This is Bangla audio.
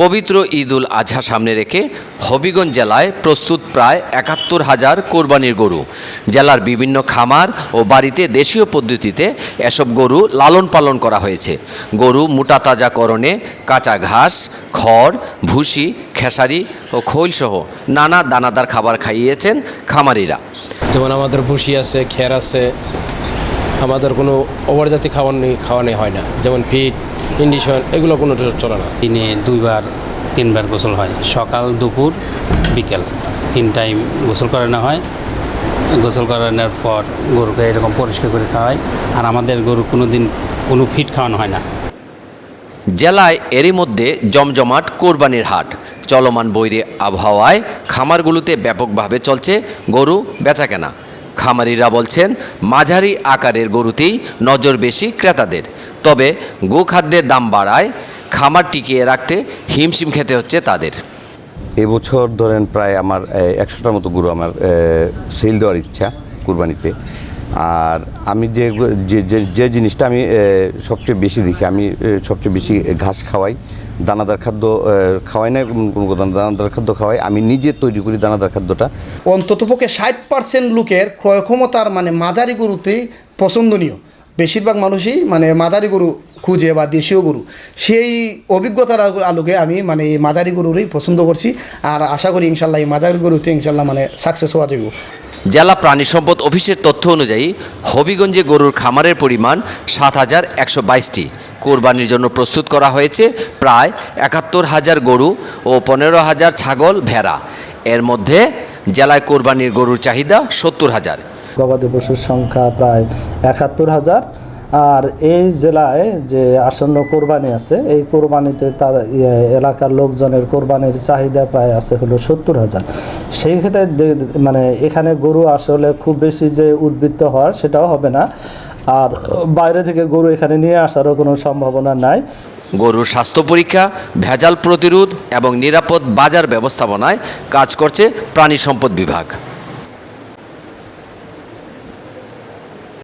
পবিত্র ঈদ উল আজহা সামনে রেখে হবিগঞ্জ জেলায় প্রস্তুত প্রায় একাত্তর হাজার কোরবানির গরু। জেলার বিভিন্ন খামার ও বাড়িতে দেশীয় পদ্ধতিতে এসব গরু লালন পালন করা হয়েছে। গরু মোটা তাজাকরণে কাঁচা ঘাস, খড়, ভুসি, খেসারি ও খৈলসহ নানা দানাদার খাবার খাইয়েছেন খামারিরা। যেমন আমাদের ভুসি আছে, খের আছে আমাদের কোনো ওভারজাতি খাওয়ার নেই খাওয়ানো হয় না। যেমন ফিট ইন্ডিশন এগুলো কোনো চলে না। দিনে দুইবার তিনবার গোসল হয়। সকাল দুপুর বিকেল। তিন টাইম গোসল করানো হয়। গোসল করানোর পর গরুকে এরকম পরিষ্কার করে খাওয়াই। আর আমাদের গরু কোনো দিন কোনো ফিট খাওয়ানো হয় না। জেলায় এরই মধ্যে জমজমাট কোরবানির হাট। চলমান বৈরী আবহাওয়ায় খামারগুলোতে ব্যাপকভাবে চলছে গরু বেচাকেনা। খামারিরা বলছেন, মাঝারি আকারের গরুতেই নজর বেশি ক্রেতাদের। তবে গোখাদ্যের দাম বাড়ায়, খামার টিকিয়ে রাখতে হিমশিম খেতে হচ্ছে তাদের। এবছর ধরেন প্রায় আমার একশোটার মতো গরু আমার সেল দেওয়ার ইচ্ছা কুরবানিতে। আর আমি যে যে- জিনিসটা আমি সবচেয়ে বেশি দেখি, আমি সবচেয়ে বেশি ঘাস খাওয়াই, দানাদার খাদ্য খাওয়াই না কোনো দানাদার খাদ্য খাওয়াই, আমি নিজে তৈরি করি দানাদার খাদ্যটা। অন্ততপক্ষে ষাট পার্সেন্ট লোকের ক্রয় ক্ষমতার মানে মাঝারি গরুতেই পছন্দনীয়। বেশিরভাগ মানুষই মানে মাঝারি গরু খুঁজে বা দেশীয় গরু। সেই অভিজ্ঞতার আলোকে আমি মানে এই মাঝারি গরুরই পছন্দ করছি, আর আশা করি ইনশাল্লাহ এই মাঝারি গরুতে ইনশাল্লাহ মানে সাকসেস হওয়া যাবে জেলা প্রাণী সম্পদ অফিসের তথ্য অনুযায়ী হবিগঞ্জে গরুর খামারের পরিমাণ সাত হাজার একশো বাইশটি। কোরবানির জন্য প্রস্তুত করা হয়েছে প্রায় একাত্তর হাজার গরু ও পনেরো হাজার ছাগল ভেড়া। এর মধ্যে জেলায় কোরবানির গরুর চাহিদা সত্তর হাজার। গবাদি পশুর সংখ্যা প্রায় একাত্তর হাজার আর এই জেলায় যে আসন্ন কোরবানি আছে এই কোরবানিতে তার ইয়ে, এলাকার লোকজনের কোরবানির চাহিদা প্রায় আছে হলো সত্তর হাজার। সেই ক্ষেত্রে মানে এখানে গরু আসলে খুব বেশি যে উদ্বৃত্ত হওয়ার সেটাও হবে না। আর বাইরে থেকে গরু এখানে নিয়ে আসারও কোনো সম্ভাবনা নাই। গরুর স্বাস্থ্য পরীক্ষা ভেজাল প্রতিরোধ এবং নিরাপদ বাজার ব্যবস্থাপনায় কাজ করছে প্রাণী সম্পদ বিভাগ।